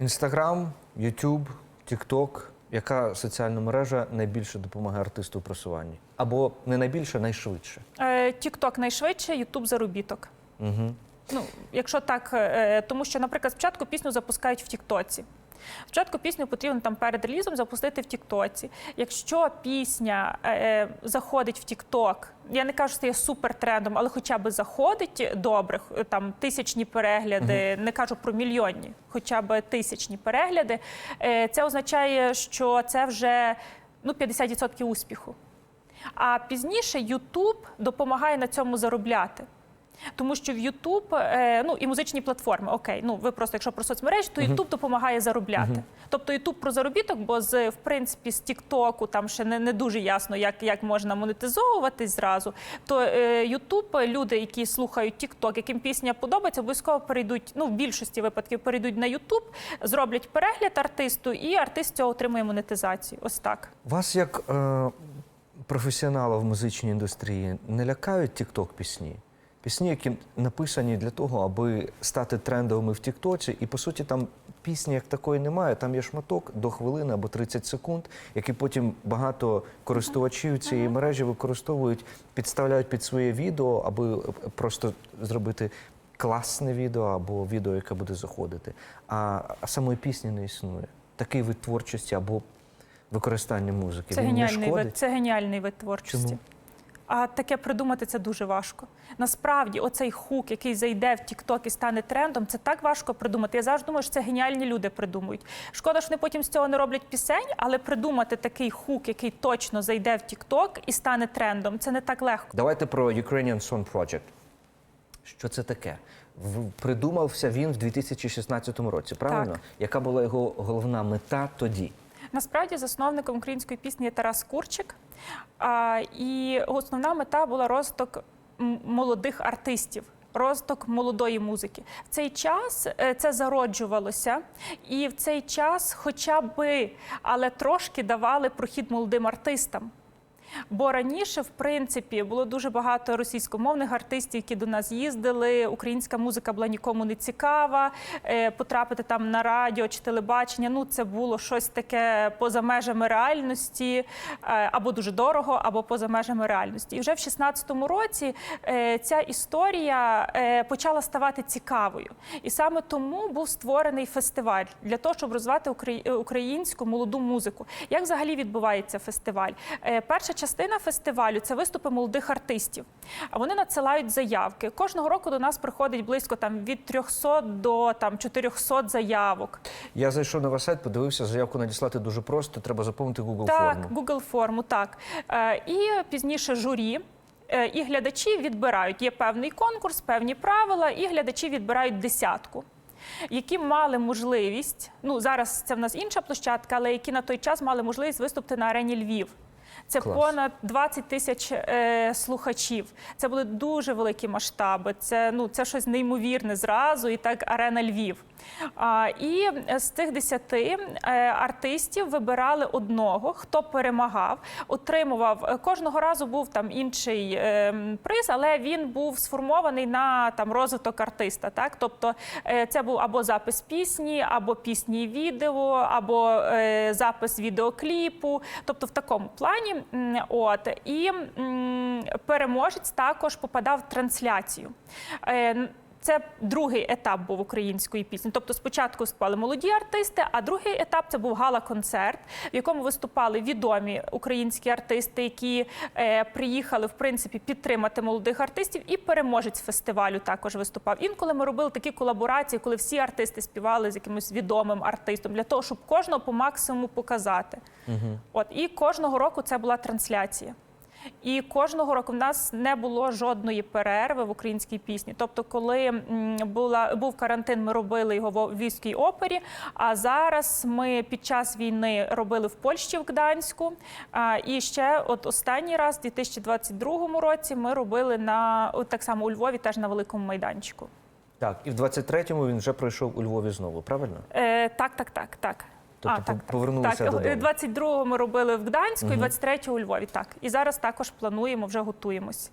Інстаграм, Ютуб, Тікток. Яка соціальна мережа найбільше допомагає артисту у просуванні? Або не найбільше, найшвидше. Тікток найшвидше, Ютуб заробіток. Угу. Ну, якщо так, е, тому що, наприклад, спочатку пісню запускають в Тіктоці. Спочатку пісню потрібно там перед релізом запустити в Тіктоці. Якщо пісня е, заходить в Тікток, я не кажу, що це є супертрендом, але хоча б заходить добре, там тисячні перегляди, не кажу про мільйонні, хоча б тисячні перегляди, е, це означає, що це вже ну, 50% успіху. А пізніше YouTube допомагає на цьому заробляти. Тому що в YouTube, е, ну і музичні платформи, окей, ну ви просто якщо про соцмережі, то YouTube допомагає заробляти. Тобто YouTube про заробіток, бо з в принципі з TikTok там ще не, не дуже ясно, як, як можна монетизовуватись зразу. То е, люди, які слухають TikTok, яким пісня подобається, обов'язково перейдуть. Ну в більшості випадків перейдуть на YouTube, зроблять перегляд артисту, і артист цього отримує монетизацію. Ось так. Вас як е, професіонала в музичній індустрії не лякають тікток пісні? Пісні, які написані для того, аби стати трендовими в Тіктоці, і по суті там пісні як такої немає. Там є шматок до хвилини або 30 секунд, які потім багато користувачів цієї мережі використовують, підставляють під своє відео, аби просто зробити класне відео або відео, яке буде заходити. А, самої пісні не існує. Такий вид творчості або використання музики. Це Він не геніальний шкодить. вид, це геніальний вид творчості. Чому? А таке придумати це дуже важко. Насправді, оцей хук, який зайде в TikTok і стане трендом, це так важко придумати. Я завжди думаю, що це геніальні люди придумують. Шкода, що вони потім з цього не роблять пісень, але придумати такий хук, який точно зайде в TikTok і стане трендом, це не так легко. Давайте про Ukrainian Song Project. Що це таке? Придумався він в 2016 році, правильно? Так. Яка була його головна мета тоді? Насправді засновником української пісні є Тарас Курчик. І основна мета була розвиток молодих артистів. Розвиток молодої музики в цей час е, це зароджувалося, і в цей час, хоча би, але трошки давали прохід молодим артистам. Бо раніше, в принципі, було дуже багато російськомовних артистів, які до нас їздили. Українська музика була нікому не цікава. Е, Потрапити там на радіо чи телебачення. Ну, це було щось таке поза межами реальності, е, або дуже дорого, або поза межами реальності. І вже в 16-му році е, ця історія почала ставати цікавою. І саме тому був створений фестиваль для того, щоб розвивати українську молоду музику. Як взагалі відбувається фестиваль? Перша частина фестивалю це виступи молодих артистів. Вони надсилають заявки. Кожного року до нас приходить близько там від 300 до там 400 заявок. Я зайшов на ваш сайт, подивився, заявку надіслати дуже просто. Треба заповнити Google Так, форму. Google форму, так. Е, І пізніше журі. е, І глядачі відбирають. Є певний конкурс, певні правила, і глядачі відбирають десятку, які мали можливість. Ну зараз це в нас інша площадка, але які на той час мали можливість виступити на арені Львів. Це Клас. понад 20 тисяч е, слухачів. Це були дуже великі масштаби. Це ну це щось неймовірне зразу, і так арена Львів. А, і з тих 10 е, артистів вибирали одного, хто перемагав, отримував кожного разу був там інший е, приз, але він був сформований на там розвиток артиста. Так, тобто е, це був або запис пісні, або пісні і відео, або е, запис відеокліпу. Тобто в такому плані. М, От і переможець також попадав в трансляцію. Це другий етап був української пісні. Тобто спочатку спали молоді артисти, а другий етап це був гала-концерт, в якому виступали відомі українські артисти, які е, приїхали в принципі підтримати молодих артистів, і переможець фестивалю також виступав. Інколи ми робили такі колаборації, коли всі артисти співали з якимось відомим артистом, для того, щоб кожного по максимуму показати. От і кожного року це була трансляція. І кожного року в нас не було жодної перерви в українській пісні. Тобто, коли була був карантин, ми робили його в Львівській опері. А зараз ми під час війни робили в Польщі в Гданську. І ще от останній раз, у 2022 році, ми робили на от так само у Львові, теж на великому майданчику. Так, і в 23-му він вже пройшов у Львові знову, правильно? Е, так, так, так, так. Тобто повернулися так. додому. 22-го ми робили в Гданську, і 23-го у Львові. Так і зараз також плануємо, вже готуємось.